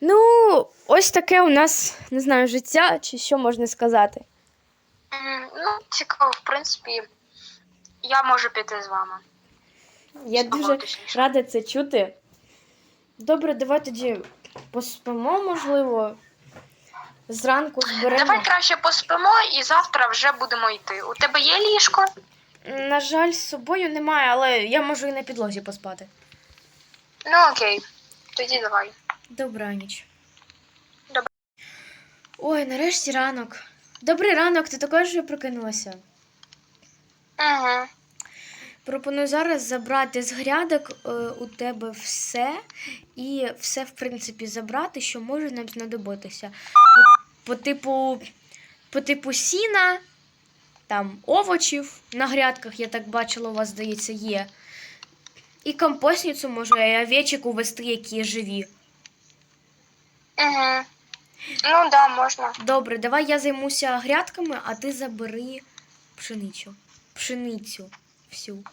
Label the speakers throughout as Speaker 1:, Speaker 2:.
Speaker 1: Ну, ось таке у нас, не знаю, життя, чи що можна сказати.
Speaker 2: М, Ну, цікаво, в принципі, я можу піти з вами.
Speaker 1: Я
Speaker 2: Або
Speaker 1: дуже
Speaker 2: точніше.
Speaker 1: рада це чути. Добре, давай тоді поспимо, можливо. Зранку зберемо.
Speaker 2: Давай краще поспимо і завтра вже будемо йти. У тебе є ліжко?
Speaker 1: На жаль, з собою немає, але я можу і на підлозі поспати.
Speaker 2: Ну окей, тоді давай.
Speaker 1: Добраніч.
Speaker 2: Добра-
Speaker 1: Ой, нарешті ранок. Добрий ранок, ти також вже прокинулася.
Speaker 2: Угу.
Speaker 1: Пропоную зараз забрати з грядок е, у тебе все і все, в принципі, забрати, що може нам знадобитися. По, по типу, по типу сіна, там овочів на грядках, я так бачила, у вас, здається, є. І компостницю може, і овечок увести, які живі.
Speaker 2: Угу. Ну да, можна.
Speaker 1: Добре, давай я займуся грядками, а ти забери пшеницю. Пшеницю всю.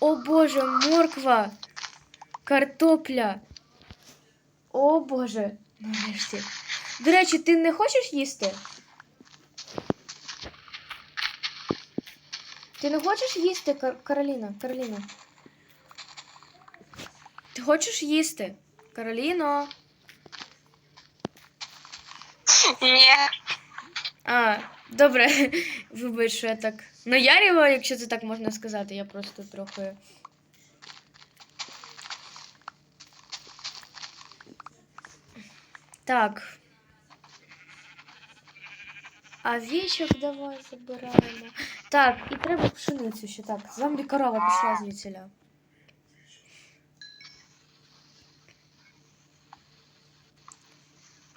Speaker 1: О Боже, морква, картопля. О Боже, нарешті. До речі, ти не хочеш їсти? Ти не хочеш їсти, Кар- Кароліна? Кароліна? Ти хочеш їсти? Кароліно?
Speaker 2: Ні.
Speaker 1: А, добре. Вибач, що я так. Наярювала, якщо це так можна сказати, я просто трохи. Так. А вічок давай забираємо. Так, і треба пшеницю ще так. Зомбі корова пішла звідсіля.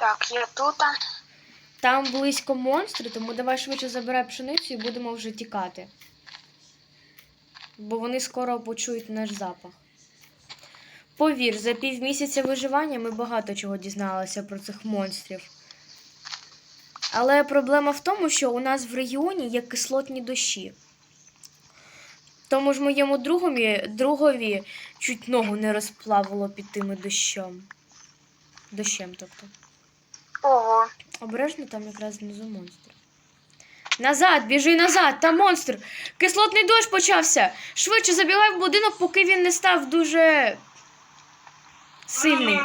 Speaker 2: Так, я тут.
Speaker 1: Там близько монстри, тому давай швидше забирай пшеницю і будемо вже тікати. Бо вони скоро почують наш запах. Повір, за півмісяця виживання ми багато чого дізналися про цих монстрів. Але проблема в тому, що у нас в регіоні є кислотні дощі. Тому ж моєму другові, другові чуть ногу не розплавило під тими дощом. Дощем, тобто.
Speaker 2: Ого.
Speaker 1: Обережно там якраз внизу монстр. Назад, біжи назад, там монстр. Кислотний дощ почався. Швидше забігай в будинок, поки він не став дуже сильний.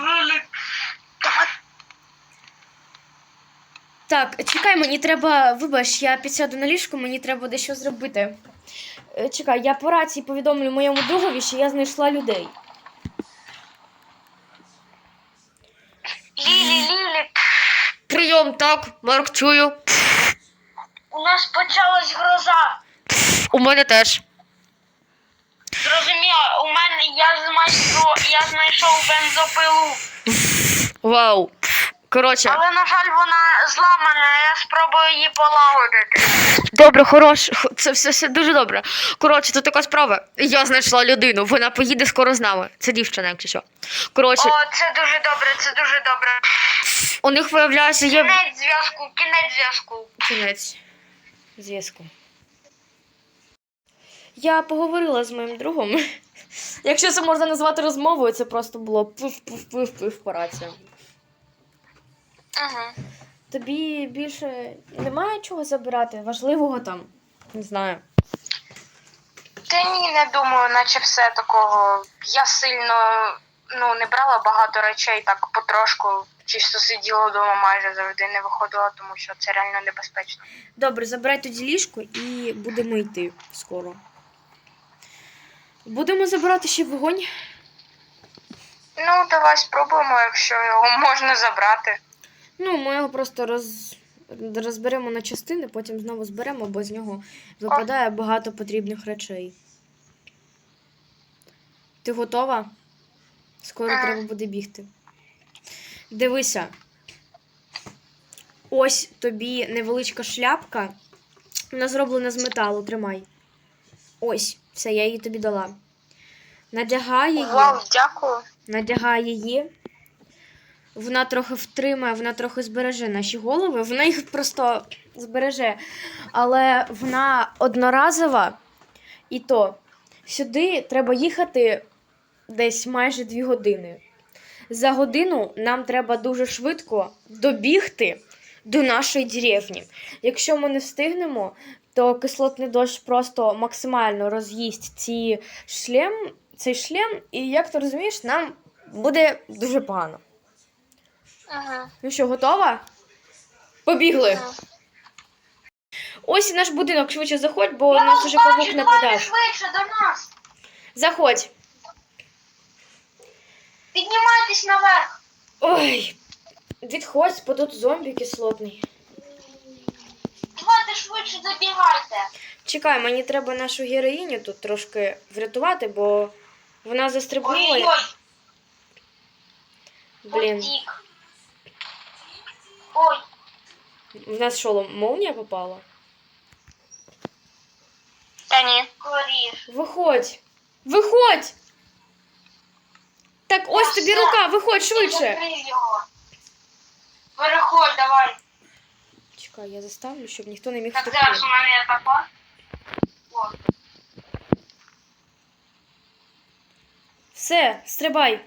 Speaker 1: Так, чекай, мені треба. Вибач, я підсяду на ліжко, мені треба дещо зробити. Е, Чекай, я по рації повідомлю моєму другові, що я знайшла людей.
Speaker 2: Лілі, Лілі,
Speaker 1: Так, Марк, чую.
Speaker 2: у нас почалась гроза.
Speaker 1: У мене теж.
Speaker 2: Зрозуміло, у мене я змайстру, я знайшов бензопилу.
Speaker 1: Вау. Коротше.
Speaker 2: Але, на жаль, вона зламана, я спробую її полагодити.
Speaker 1: Добре, хорош. Це все, все дуже добре. Коротше, тут така справа. Я знайшла людину, вона поїде скоро з нами. Це дівчина, якщо що. Коротше,
Speaker 2: О, це дуже добре, це дуже добре.
Speaker 1: У них виявляється є
Speaker 2: Кінець зв'язку, кінець зв'язку.
Speaker 1: кінець зв'язку. Я поговорила з моїм другом. Якщо це можна назвати розмовою, це просто було пив-пив-пив-пив по рацію.
Speaker 2: Угу.
Speaker 1: Тобі більше немає чого забирати? Важливого там? Не знаю.
Speaker 2: Та ні, не думаю, наче все такого. Я сильно ну, не брала багато речей, так потрошку. Чисто сиділа вдома майже завжди не виходила, тому що це реально небезпечно.
Speaker 1: Добре, забирай тоді ліжко і будемо йти скоро. Будемо забирати ще вогонь.
Speaker 2: Ну, давай спробуємо, якщо його можна забрати.
Speaker 1: Ну, ми його просто роз... розберемо на частини, потім знову зберемо, бо з нього випадає багато потрібних речей. Ти готова? Скоро
Speaker 2: Ага.
Speaker 1: треба буде бігти. Дивися. Ось тобі невеличка шляпка. Вона зроблена з металу, тримай. Ось, все, я її тобі дала. Надягай її.
Speaker 2: Вау, дякую.
Speaker 1: надягає її. Вона трохи втримає, вона трохи збереже наші голови. Вона їх просто збереже. Але вона одноразова. І то сюди треба їхати десь майже дві години. За годину нам треба дуже швидко добігти до нашої деревні. Якщо ми не встигнемо, то кислотний дощ просто максимально роз'їсть ці шлем, цей шлем, і як ти розумієш, нам буде дуже погано.
Speaker 3: Угу.
Speaker 1: Ну що, готова? Побігли. Ось і наш будинок швидше заходь, бо нас уже павук нападає.
Speaker 3: швидше до нас.
Speaker 1: Заходь.
Speaker 3: Піднімайтесь наверх.
Speaker 1: Ой, відходь, бо тут зомбі кислотний.
Speaker 3: Давайте швидше забігайте.
Speaker 1: Чекай, мені треба нашу героїню тут трошки врятувати, бо вона застрибнула. Блін,
Speaker 3: Утік. Ой,
Speaker 1: в нас що, молнія попала?
Speaker 3: та ні. Скоріш.
Speaker 1: Виходь! Виходь! Так, ось тобі
Speaker 3: все.
Speaker 1: рука, виходь швидше.
Speaker 3: Закрий його. Переходь, давай.
Speaker 1: Чекай, я заставлю, щоб ніхто не міг
Speaker 3: Так,
Speaker 1: втекти.
Speaker 3: зараз у мене є така. О.
Speaker 1: Все, стрибай.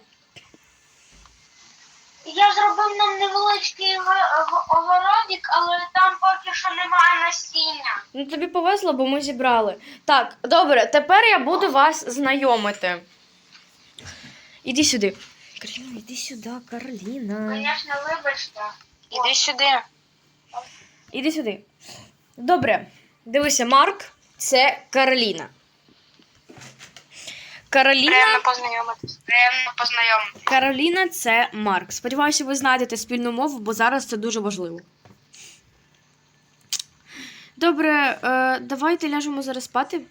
Speaker 3: Я зробив нам невеличкий ого- ого- огородик, але там поки що немає насіння.
Speaker 1: Ну тобі повезло, бо ми зібрали. Так, добре, тепер я буду вас знайомити. Іди сюди. Кароліна, іди сюди, Кароліна.
Speaker 3: Звісно, вибачте. Іди сюди.
Speaker 1: Іди сюди. Добре. Дивися, Марк, це Кароліна. Кароліна.
Speaker 3: Приємно познайомитись. Приємно познайомитись.
Speaker 1: Кароліна це Марк. Сподіваюся, ви знайдете спільну мову, бо зараз це дуже важливо. Добре, е, давайте ляжемо зараз спати.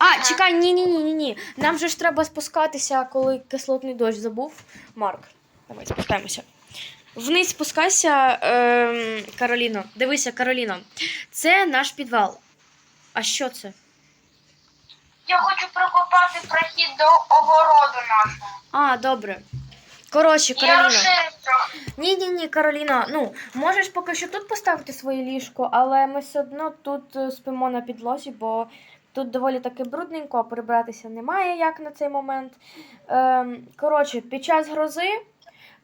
Speaker 1: А, чекай, ні, ні, ні, ні, ні. Нам же ж треба спускатися, коли кислотний дощ забув. Марк, давай спускаємося. Вниз спускайся, е, Кароліно. Дивися, Кароліно. Це наш підвал. А що це?
Speaker 3: Я хочу прокопати прохід до огороду нашого.
Speaker 1: А, добре. Коротше,
Speaker 3: Я
Speaker 1: Кароліно.
Speaker 3: трохи.
Speaker 1: Ні, ні, ні, Кароліна. Ну, можеш поки що тут поставити своє ліжко, але ми все одно тут е, спимо на підлозі, бо тут доволі таки брудненько, а прибиратися немає як на цей момент. Ем, коротше, під час грози,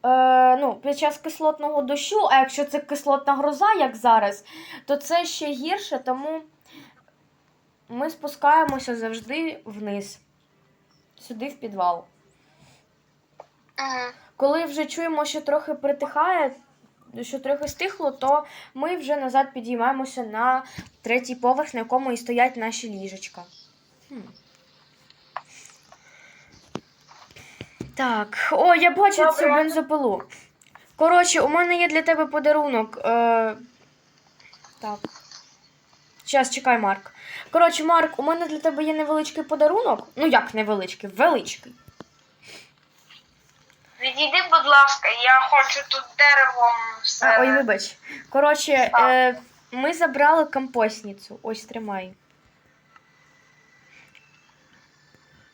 Speaker 1: е, ну, під час кислотного дощу, а якщо це кислотна гроза, як зараз, то це ще гірше, тому ми спускаємося завжди вниз, сюди в підвал. Коли вже чуємо, що трохи притихає, що трохи стихло, то ми вже назад підіймаємося на третій поверх, на якому і стоять наші ліжечка. Хм. Так, о, я бачу цю бензопилу. Коротше, у мене є для тебе подарунок. Е... Так. Зараз, чекай, Марк. Коротше, Марк, у мене для тебе є невеличкий подарунок. Ну як невеличкий, величкий.
Speaker 3: Відійди, будь ласка, я хочу тут деревом все.
Speaker 1: А, ой, вибач. Коротше, е, ми забрали компостницю. Ось тримай.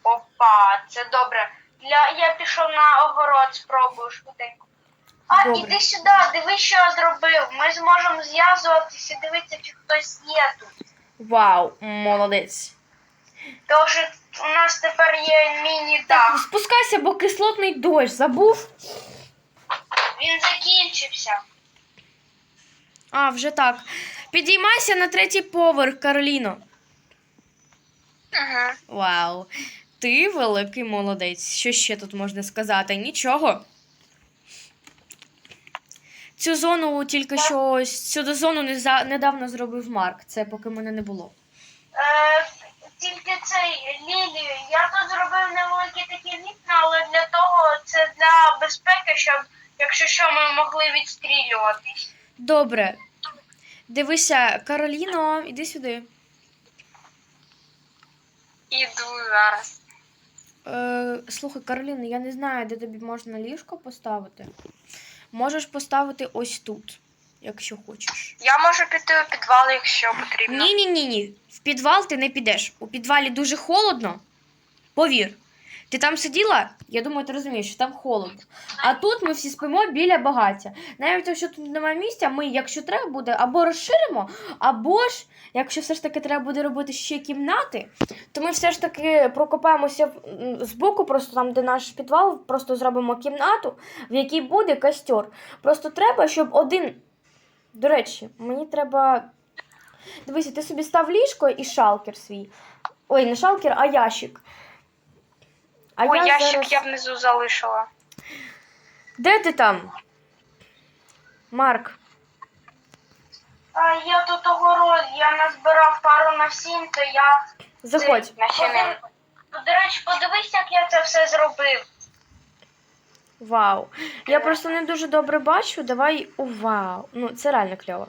Speaker 3: Опа, це добре. Я, я пішов на огород, спробую швиденько. А,
Speaker 1: Добре.
Speaker 3: іди сюди, дивись, що я зробив. Ми зможемо зв'язуватися, дивитися, чи хтось є тут.
Speaker 1: Вау, молодець.
Speaker 3: Тож у нас тепер є міні-дах.
Speaker 1: спускайся, бо кислотний дощ забув.
Speaker 3: Він закінчився.
Speaker 1: А, вже так. Підіймайся на третій поверх, Кароліно.
Speaker 3: Угу.
Speaker 1: Вау. Ти великий молодець. Що ще тут можна сказати? Нічого. Цю зону тільки що ось цю зону недавно зробив Марк. Це поки мене не було.
Speaker 3: Е, тільки цей Лілію, я тут зробив невеликі такі вікна, але для того це для безпеки, щоб якщо що ми могли відстрілюватись.
Speaker 1: Добре. Дивися, Кароліно, іди сюди.
Speaker 3: Іду зараз.
Speaker 1: Е, слухай, Кароліна, я не знаю, де тобі можна ліжко поставити. Можеш поставити ось тут, якщо хочеш.
Speaker 3: Я можу піти у підвал, якщо потрібно.
Speaker 1: Ні, ні, ні, ні. В підвал ти не підеш. У підвалі дуже холодно. Повір. Ти там сиділа? Я думаю, ти розумієш, що там холодно. А тут ми всі спимо біля багаття. Навіть якщо тут немає місця, ми, якщо треба буде, або розширимо, або ж, якщо все ж таки треба буде робити ще кімнати, то ми все ж таки прокопаємося м, збоку, просто там, де наш підвал, просто зробимо кімнату, в якій буде костер. Просто треба, щоб один. До речі, мені треба. Дивися, ти собі став ліжко і шалкер свій. Ой, не шалкер, а ящик. А
Speaker 2: Ой, ящик
Speaker 1: зараз-
Speaker 2: я внизу залишила.
Speaker 1: Де ти там? Марк.
Speaker 2: А я тут огород, я назбирав пару насінь, то я
Speaker 1: Заходь.
Speaker 2: насінин. До речі, подивись, як я це все зробив.
Speaker 1: Вау. Я просто не дуже добре бачу. Давай. О, вау. Ну, це реально кльово.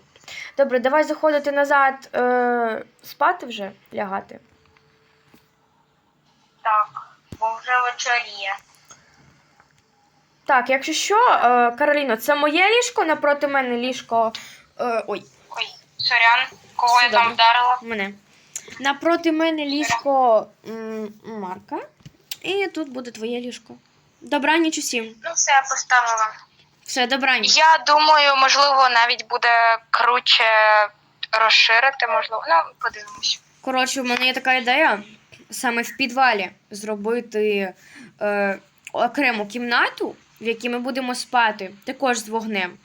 Speaker 1: Добре, давай заходити назад, е, спати вже, лягати.
Speaker 2: Так, бо вже вечоріє.
Speaker 1: Так, якщо що, е, Кароліно, це моє ліжко, напроти мене ліжко. Е, ой,
Speaker 2: Ой, сорян, кого
Speaker 1: Все
Speaker 2: я там вдарила?
Speaker 1: мене. Напроти мене ліжко м, Марка. І тут буде твоє ліжко. Добраніч усім.
Speaker 2: Ну, все, я поставила.
Speaker 1: Все, добраніч.
Speaker 2: Я думаю, можливо, навіть буде круче розширити, можливо. Ну, подивимось.
Speaker 1: Коротше, в мене є така ідея саме в підвалі зробити е, окрему кімнату, в якій ми будемо спати, також з вогнем.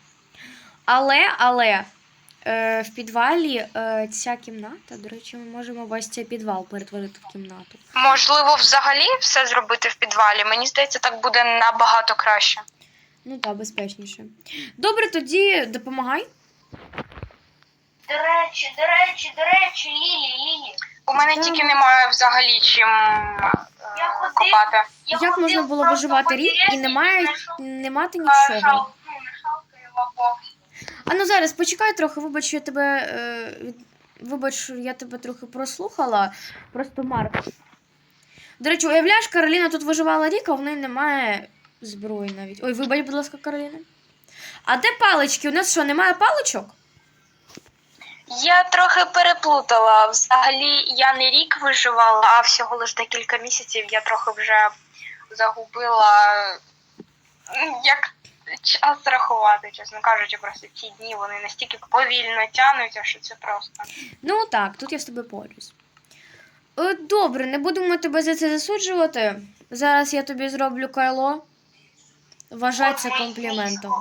Speaker 1: Але, але е, в підвалі е, ця кімната, до речі, ми можемо весь цей підвал перетворити в кімнату.
Speaker 2: Можливо, взагалі все зробити в підвалі. Мені здається, так буде набагато краще.
Speaker 1: Ну так, безпечніше. Добре, тоді допомагай.
Speaker 2: До речі, до речі, до речі, Лілі, Лілі. У мене
Speaker 1: Так.
Speaker 2: тільки немає взагалі чим е,
Speaker 3: Я ходив,
Speaker 2: копати.
Speaker 1: Як можна було виживати рік і немає, не мати нічого? А ну зараз почекай трохи, вибач, я тебе. Е, вибач, я тебе трохи прослухала. Просто Марк. До речі, уявляєш, Кароліна тут виживала рік, а в неї немає зброї навіть. Ой, вибач, будь ласка, Кароліна. А де палички? У нас що, немає паличок?
Speaker 2: Я трохи переплутала. Взагалі я не рік виживала, а всього лише декілька місяців я трохи вже загубила як час рахувати, чесно кажучи, просто ці дні вони настільки повільно тянуться, що це просто.
Speaker 1: Ну так, тут я з тобою погоджуюсь. Е, Добре, не будемо тебе за це засуджувати. Зараз я тобі зроблю кайло. Вважай це компліментом.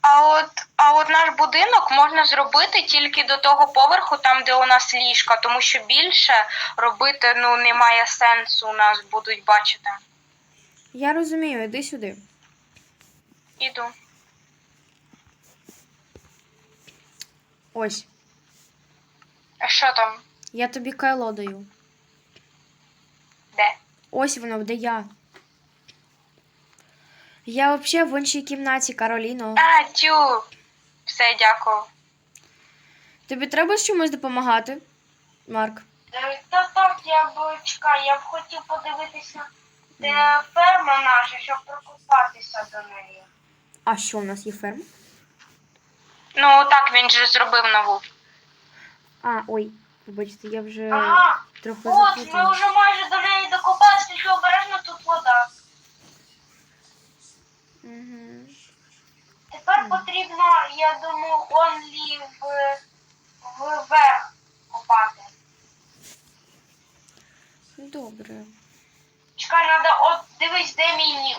Speaker 2: А от, а от наш будинок можна зробити тільки до того поверху, там де у нас ліжка, тому що більше робити ну немає сенсу, нас будуть бачити.
Speaker 1: Я розумію, іди сюди.
Speaker 2: Іду.
Speaker 1: Ось.
Speaker 2: А що там?
Speaker 1: Я тобі кайло даю.
Speaker 2: Де?
Speaker 1: Ось воно, де я. Я взагалі в іншій кімнаті, Кароліно.
Speaker 2: А, тю. Все, дякую.
Speaker 1: Тобі треба з чимось допомагати, Марк?
Speaker 3: Е, Та так, я б чекай, я б хотів подивитися, де ферма наша, щоб прокопатися до неї.
Speaker 1: А що у нас є ферма?
Speaker 2: Ну так, він же зробив нову.
Speaker 1: А, ой, вибачте, я вже
Speaker 3: Ага,
Speaker 1: трохи
Speaker 3: от ми
Speaker 1: заплутала.
Speaker 3: вже майже до неї докопалися, тільки обережно тут вода.
Speaker 1: Угу.
Speaker 3: Тепер потрібно, я думаю, онлі в, вверх копати.
Speaker 1: Добре.
Speaker 3: Чекай, треба, от дивись, де мій нік.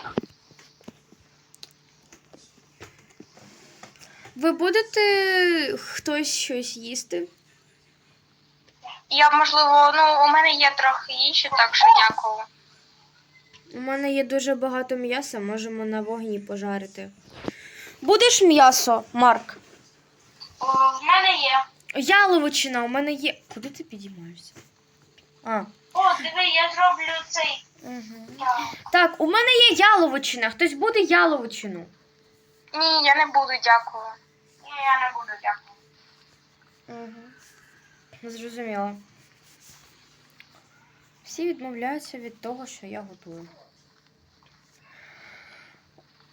Speaker 1: Ви будете хтось щось їсти?
Speaker 2: Я, можливо, ну, у мене є трохи інші, так що дякую.
Speaker 1: У мене є дуже багато м'яса, можемо на вогні пожарити. Будеш м'ясо, Марк?
Speaker 3: О, в мене є.
Speaker 1: Яловичина, у мене є. Куди ти підіймаєшся? А.
Speaker 3: О, диви, я зроблю цей.
Speaker 1: Угу.
Speaker 3: я.
Speaker 1: Так, у мене є яловичина. Хтось буде яловичину.
Speaker 2: Ні, я не буду, дякую.
Speaker 3: Ні, я не буду дякую.
Speaker 1: Угу. Зрозуміла. Всі відмовляються від того, що я готую.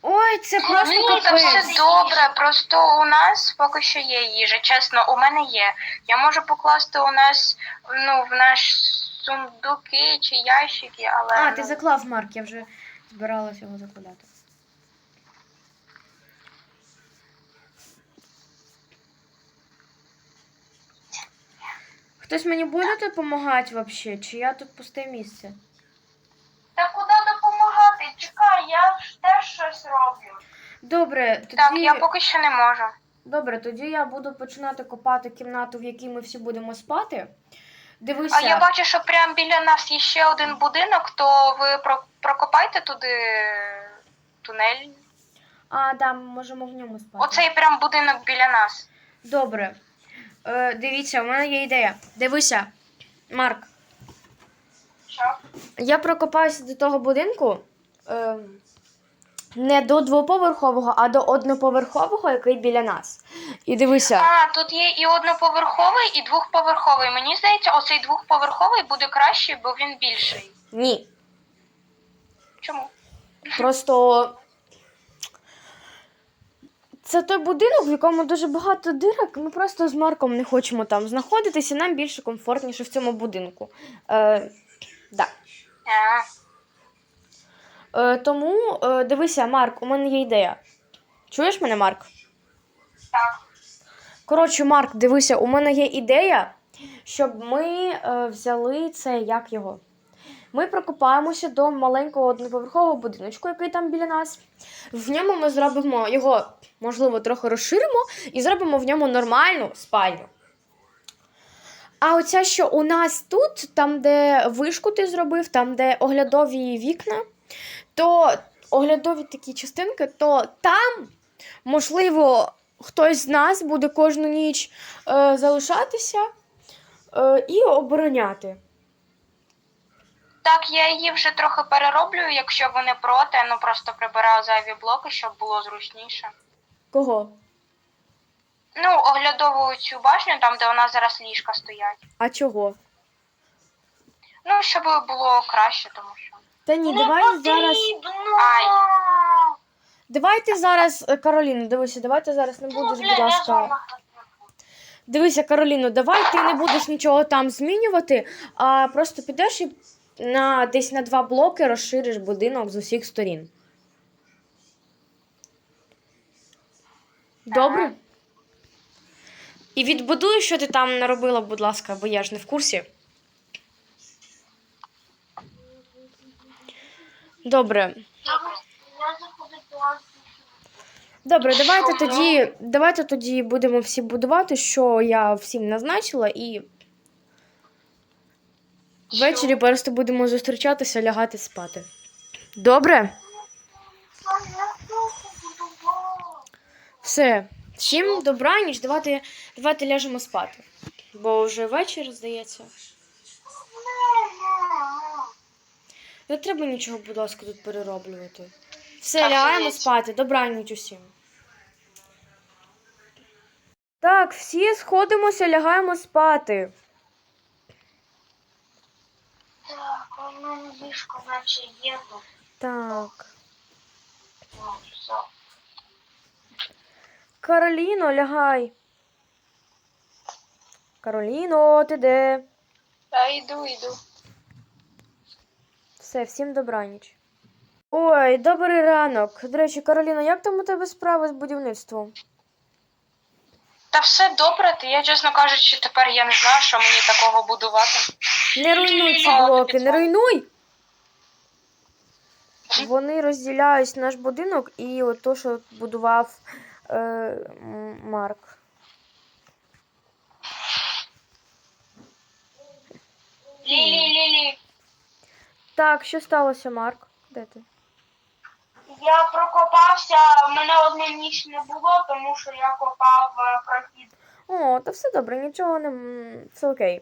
Speaker 1: Ой, це просто
Speaker 2: Ні, це
Speaker 1: капець.
Speaker 2: все добре. Просто у нас поки що є їжа. Чесно, у мене є. Я можу покласти у нас, ну, в наш сундуки чи ящики, але.
Speaker 1: А,
Speaker 2: ну,
Speaker 1: ти заклав Марк, я вже збиралась його закладати. Хтось мені буде допомагати взагалі, чи я тут пусте місце?
Speaker 3: Та куди допомагати? Чекай, я ж теж щось роблю.
Speaker 1: Добре, тоді...
Speaker 2: Так, я поки що не можу.
Speaker 1: Добре, тоді я буду починати копати кімнату, в якій ми всі будемо спати. Дивися.
Speaker 2: А я бачу, що прямо біля нас є ще один будинок, то ви про- прокопайте туди тунель.
Speaker 1: А, да, ми можемо в ньому спати.
Speaker 2: Оцей прям будинок біля нас.
Speaker 1: Добре. Е, дивіться, у мене є ідея. Дивися, Марк.
Speaker 3: Що?
Speaker 1: Я прокопаюся до того будинку. Е, не до двоповерхового, а до одноповерхового, який біля нас. І дивися.
Speaker 2: А, тут є і одноповерховий, і двохповерховий. Мені здається, оцей двохповерховий буде кращий, бо він більший.
Speaker 1: Ні.
Speaker 2: Чому?
Speaker 1: Просто це той будинок, в якому дуже багато дирок. Ми просто з Марком не хочемо там знаходитися, нам більше комфортніше в цьому будинку. Е, да. Е, тому е, дивися, Марк, у мене є ідея. Чуєш мене, Марк?
Speaker 3: Так.
Speaker 1: Коротше, Марк, дивися, у мене є ідея, щоб ми е, взяли це, як його. Ми прокопаємося до маленького одноповерхового будиночку, який там біля нас. В ньому ми зробимо його, можливо, трохи розширимо і зробимо в ньому нормальну спальню. А оця, що у нас тут, там, де вишку ти зробив, там, де оглядові вікна, то оглядові такі частинки, то там, можливо, хтось з нас буде кожну ніч е, залишатися е, і обороняти.
Speaker 2: Так, я її вже трохи перероблю, якщо ви не проти, ну просто прибираю зайві блоки, щоб було зручніше.
Speaker 1: Кого?
Speaker 2: Ну, оглядовую цю башню, там, де у нас зараз ліжка стоять.
Speaker 1: А чого?
Speaker 2: Ну, щоб було краще, тому що.
Speaker 1: Та ні,
Speaker 3: Не
Speaker 1: давай зараз.
Speaker 2: Ай.
Speaker 1: Давайте зараз, е, Кароліно, дивися, давайте зараз не
Speaker 3: Ну,
Speaker 1: будеш, будь ласка. Дивися, Кароліно, давай ти не будеш нічого там змінювати, а просто підеш і на десь на два блоки розшириш будинок з усіх сторін. Добре? І відбудуй, що ти там наробила, будь ласка, бо я ж не в курсі. Добре. Добре, давайте тоді, давайте тоді будемо всі будувати, що я всім назначила, і ввечері просто будемо зустрічатися, лягати спати. Добре? Все. Всім добраніч, давайте, давайте ляжемо спати. Бо вже вечір, здається. Не треба нічого, будь ласка, тут перероблювати. Все,
Speaker 2: Так,
Speaker 1: лягаємо спати. Добраніч усім. Так, всі сходимося, лягаємо спати.
Speaker 3: Так, у мене ліжко наче є.
Speaker 1: Так.
Speaker 3: Ну, все.
Speaker 1: Кароліно, лягай. Кароліно, ти де?
Speaker 2: Та йду, йду.
Speaker 1: Все, всім добраніч. Ой, добрий ранок. До речі, Кароліно, як там у тебе справи з будівництвом?
Speaker 2: Та все добре, та я, чесно кажучи, тепер я не знаю, що мені такого будувати.
Speaker 1: Не руйнуй ці блоки, не руйнуй! Вони розділяють наш будинок і от то, що будував е, Марк.
Speaker 3: Лілі, Лілі,
Speaker 1: Так, що сталося, Марк? Де ти?
Speaker 3: Я прокопався, мене одне ніч не було, тому що я копав е, прохід.
Speaker 1: О, та все добре, нічого не. Все окей.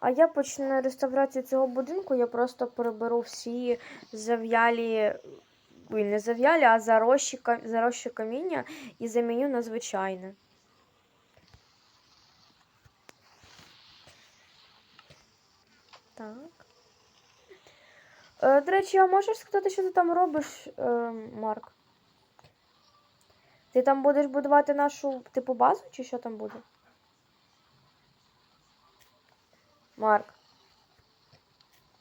Speaker 1: А я почну реставрацію цього будинку, я просто переберу всі зав'ялі. Не зав'ялі, а зарощі, зарощі каміння і заміню на звичайне. Так. Е, до речі, а можеш сказати, що ти там робиш, е, Марк? Ти там будеш будувати нашу типу базу, чи що там буде? Марк.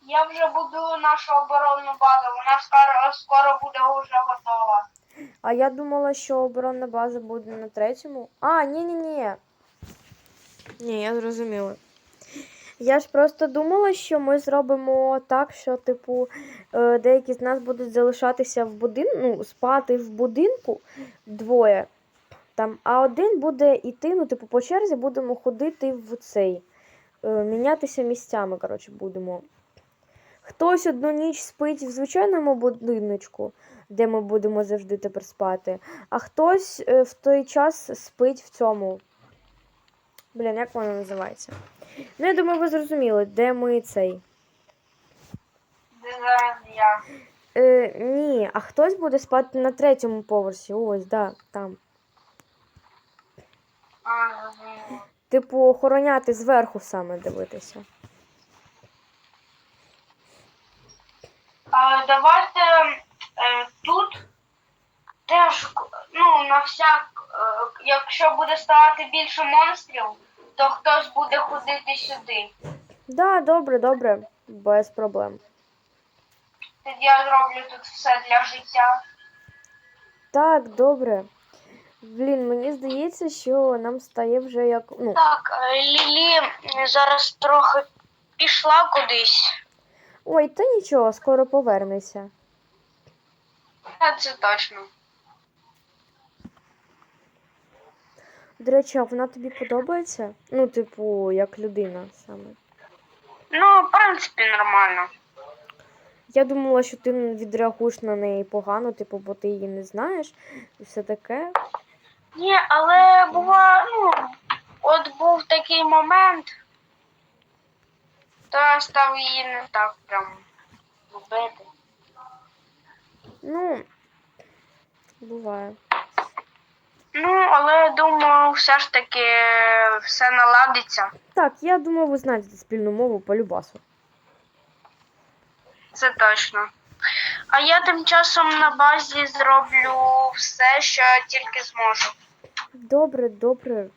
Speaker 3: Я вже будую нашу оборонну базу, вона скоро, скоро буде вже готова.
Speaker 1: А я думала, що оборонна база буде на третьому. А, ні, ні, ні. Ні, я зрозуміла. Я ж просто думала, що ми зробимо так, що, типу, е, деякі з нас будуть залишатися в будинку, ну, спати в будинку двоє. Там, а один буде йти, ну, типу, по черзі будемо ходити в цей. е, Мінятися місцями, коротше, будемо. Хтось одну ніч спить в звичайному будиночку, де ми будемо завжди тепер спати. А хтось е, в той час спить в цьому. Блін, як воно називається? Ну, я думаю, ви зрозуміли, де ми цей.
Speaker 3: Де зараз я.
Speaker 1: Е, ні, а хтось буде спати на третьому поверсі. Ось, да, там.
Speaker 3: А, зрозуміло.
Speaker 1: Типу, охороняти зверху саме дивитися.
Speaker 3: А, давайте е, тут теж, ну, на всяк, е, якщо буде ставати більше монстрів, то хтось буде ходити сюди.
Speaker 1: Да, добре, добре, без проблем.
Speaker 3: Тоді я зроблю тут все для життя.
Speaker 1: Так, добре. Блін, мені здається, що нам стає вже як. Ну,
Speaker 3: Так, е, Лілі зараз трохи пішла кудись.
Speaker 1: ой, та нічого, скоро повернеться.
Speaker 3: Це точно.
Speaker 1: До речі, а вона тобі подобається? Ну, типу, як людина саме.
Speaker 3: Ну, в принципі, нормально.
Speaker 1: Я думала, що ти відреагуєш на неї погано, типу, бо ти її не знаєш, і все таке.
Speaker 3: Ні, але бува, ну, от був такий момент, то я став її не так прям любити.
Speaker 1: Ну, буває.
Speaker 3: Ну, але думаю, все ж таки все наладиться.
Speaker 1: Так, я думаю, ви знаєте спільну мову по любасу.
Speaker 3: Це точно. А я тим часом на базі зроблю все, що я тільки зможу.
Speaker 1: Добре, добре.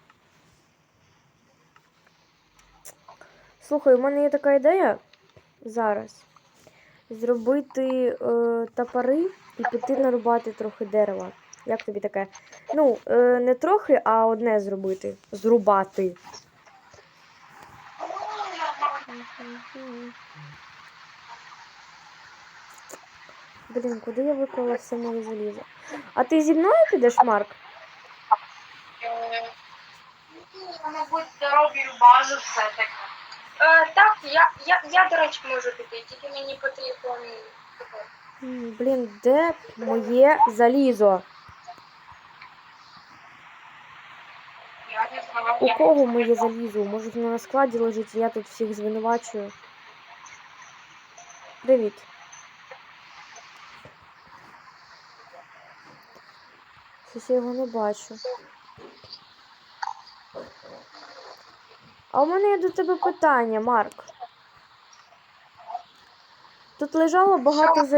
Speaker 1: Слухай, у мене є така ідея зараз. Зробити е, топори і піти нарубати трохи дерева. Як тобі таке? Ну, е, не трохи, а одне зробити. Зрубати. Блін, куди я виклала все моє залізо? А ти зі мною підеш, Марк?
Speaker 3: Мабуть, зроблю базу все-таки. Е, так, я, я, я, до речі, можу піти, тільки мені потрібен.
Speaker 1: Блін, де моє залізо?
Speaker 3: Я не знаю.
Speaker 1: У кого моє залізо? Може воно на складі лежить, я тут всіх звинувачую. Привіт. Щось я його не бачу. А у мене є до тебе питання, Марк. Тут лежало багато заліза.